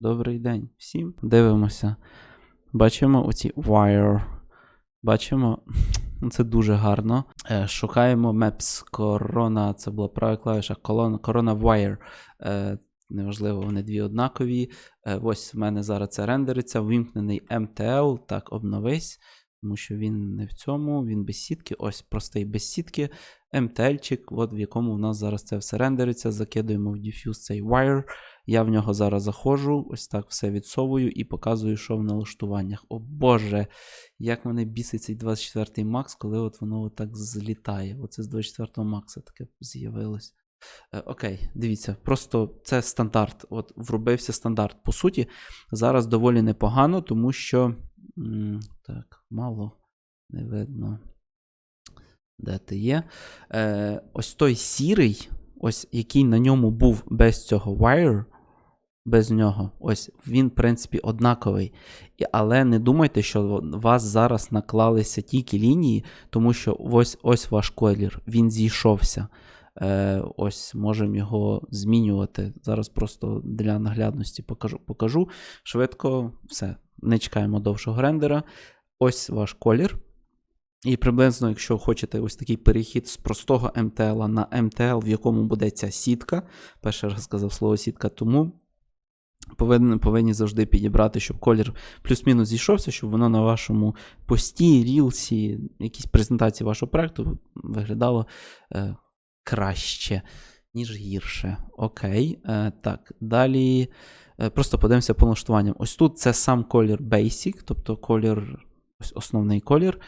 Добрий день всім. Дивимося. Бачимо оці wire. Бачимо. Це дуже гарно. Е, Шукаємо Maps Corona. Це була права клавіша. Corona, Corona Wire. Е, Неважливо, вони дві однакові. Е, Ось в мене зараз це рендериться. Вимкнений MTL. Так, обновись. Тому що він не в цьому, він без сітки. Ось простий без сітки. MTL-чик, от в якому в нас зараз це все рендериться. Закидуємо в Diffuse цей wire. Я в нього зараз заходжу, ось так все відсовую і показую, що в налаштуваннях. О Боже, як мене бісить цей 24-й Макс, коли от воно отак злітає. Оце з 24-го Макса таке з'явилось. Е, окей, дивіться, просто це стандарт. От врубився стандарт. По суті, зараз доволі непогано, тому що. так, мало не видно. Де ти є? Е, ось той сірий, ось який на ньому був без цього wire, без нього, ось він, в принципі, однаковий. Але не думайте, що у вас зараз наклалися тільки лінії, тому що ось ось ваш колір, він зійшовся. Е, ось можемо його змінювати. Зараз просто для наглядності покажу. покажу. Швидко, все, не чекаємо довшого рендера. Ось ваш колір. І приблизно, якщо хочете ось такий перехід з простого MTL на MTL, в якому буде ця сітка, перший раз сказав слово сітка, тому повинні, повинні завжди підібрати, щоб колір плюс-мінус зійшовся, щоб воно на вашому пості, рілсі, якійсь презентації вашого проекту виглядало е, краще, ніж гірше. Окей. Е, так, далі. е, Просто подивимося по налаштуванням. Ось тут це сам колір Basic, тобто колір, ось основний колір.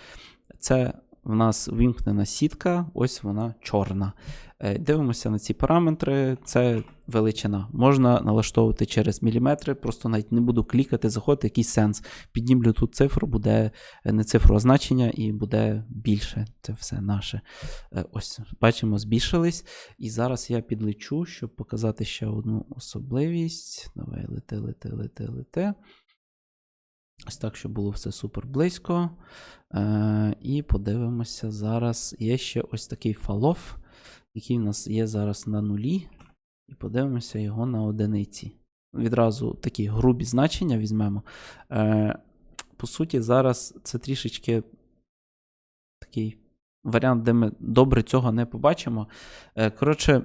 Це в нас вимкнена сітка, ось вона чорна. Е, Дивимося на ці параметри, це величина. Можна налаштовувати через міліметри, просто навіть не буду клікати, заходити, який сенс. Піднімлю тут цифру, буде е, не цифру, а значення, і буде більше. Це все наше. Е, Ось, бачимо, збільшились. І зараз я підлечу, щоб показати ще одну особливість. Давай, лети, лети, лети, лети. Ось так, щоб було все супер близько. Е, і подивимося зараз. Є ще ось такий фалоф, який в нас є зараз на нулі. І подивимося його на одиниці. Відразу такі грубі значення візьмемо. Е, по суті, зараз це трішечки такий варіант, де ми добре цього не побачимо. Е, коротше,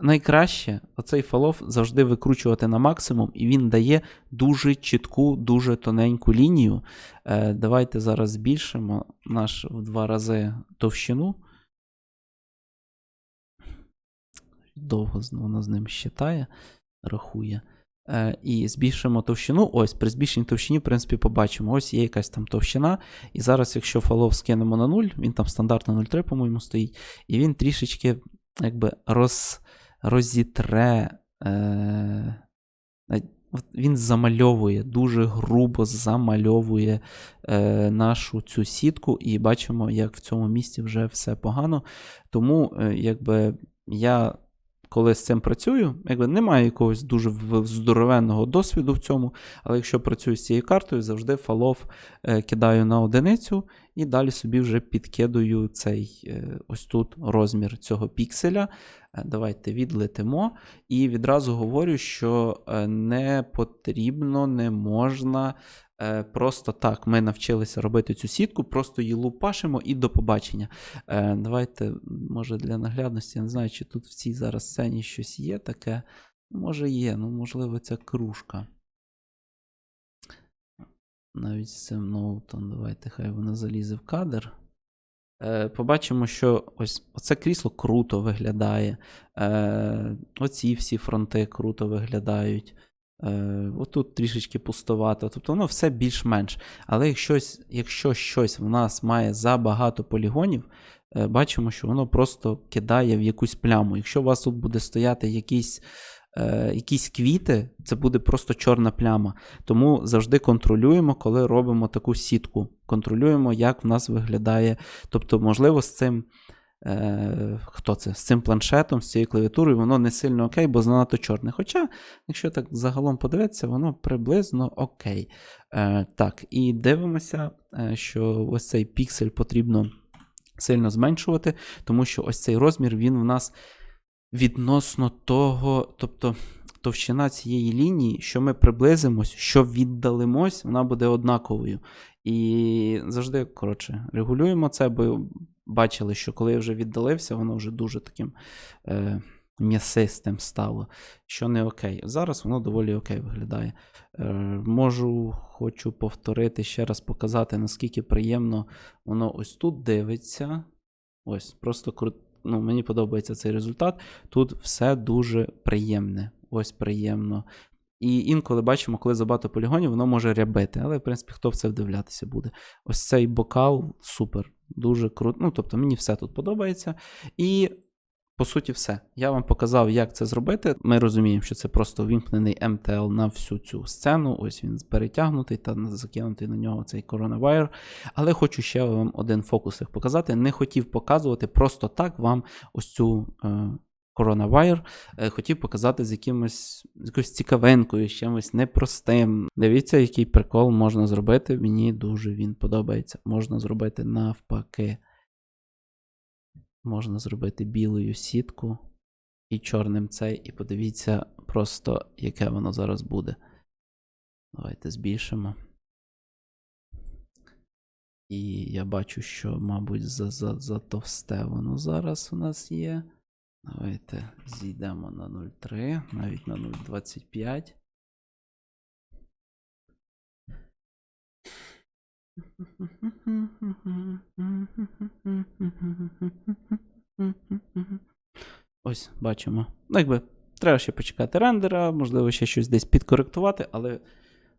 найкраще оцей фалоф завжди викручувати на максимум, і він дає дуже чітку, дуже тоненьку лінію. Е, давайте зараз збільшимо наш в два рази товщину. Довго воно з ним щитає, рахує. Е, і збільшимо товщину. Ось, при збільшенні товщині, в принципі, побачимо. Ось є якась там товщина. І зараз, якщо фалов скинемо на 0, він там стандартно 0,3, по-моєму, стоїть, і він трішечки якби роз, розітре. Е, він замальовує, дуже грубо замальовує е, нашу цю сітку, і бачимо, як в цьому місці вже все погано. Тому, е, якби я коли з цим працюю, якби немає якогось дуже здоровенного досвіду в цьому, але якщо працюю з цією картою, завжди фалов е, кидаю на одиницю і далі собі вже підкидую цей е, ось тут розмір цього пікселя. Е, Давайте відлетимо. І відразу говорю, що е, не потрібно, не можна. Просто так ми навчилися робити цю сітку, просто її лупашимо і до побачення. Давайте, може, для наглядності, я не знаю, чи тут в цій зараз сцені щось є таке. Може є, ну, можливо, ця кружка. Навіть з цим ноутом, давайте, хай вона залізе в кадр. Е, побачимо, що ось оце крісло круто виглядає. Е, оці всі фронти круто виглядають. Е, отут трішечки пустовато. Тобто воно все більш-менш. Але якщо, якщо щось в нас має забагато полігонів, е, бачимо, що воно просто кидає в якусь пляму. Якщо у вас тут буде стояти якісь, е, якісь квіти, це буде просто чорна пляма. Тому завжди контролюємо, коли робимо таку сітку. Контролюємо, як в нас виглядає. Тобто, можливо, з цим. Е, хто це? З цим планшетом, з цією клавіатурою, воно не сильно окей, бо занадто чорне. Хоча, якщо так загалом подивитися, воно приблизно окей. Е, так, і дивимося, що ось цей піксель потрібно сильно зменшувати, тому що ось цей розмір він в нас відносно того, тобто товщина цієї лінії, що ми приблизимось, що віддалимось, вона буде однаковою. І завжди, коротше, регулюємо це, бо бачили, що коли я вже віддалився, воно вже дуже таким е, м'ясистим стало, що не окей. Зараз воно доволі окей виглядає. Е, можу, хочу повторити ще раз показати, наскільки приємно воно ось тут дивиться. Ось, просто кру... ну, мені подобається цей результат. Тут все дуже приємне. Ось приємно. І інколи бачимо, коли забагато полігонів, воно може рябити. Але, в принципі, хто в це вдивлятися буде. Ось цей бокал супер, дуже круто. Ну, тобто, мені все тут подобається. І. По суті, все. Я вам показав, як це зробити. Ми розуміємо, що це просто вімкнений МТЛ на всю цю сцену. Ось він перетягнутий та закинутий на нього цей коронавайр. Але хочу ще вам один фокус їх показати. Не хотів показувати просто так вам ось цю е, коронавайр. Е, хотів показати з якимось з якоюсь цікавинкою, з чимось непростим. Дивіться, який прикол можна зробити. Мені дуже він подобається. Можна зробити навпаки. Можна зробити білою сітку і чорним цей, і подивіться просто, яке воно зараз буде. Давайте збільшимо. І я бачу, що, мабуть, за, за, затовсте воно зараз у нас є. Давайте зійдемо на 0,3, навіть на 0,25. Ось, бачимо. Ну, якби треба ще почекати рендера, можливо, ще щось десь підкоректувати, але.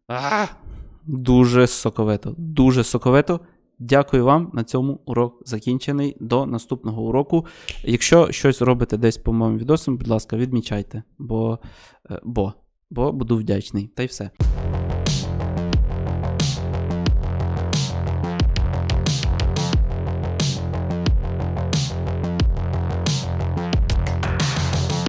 А, дуже соковито. Дуже соковито. Дякую вам. На цьому урок закінчений. До наступного уроку. Якщо щось робите десь по моїм відосам, будь ласка, відмічайте, бо, е, бо, бо буду вдячний. Та й все.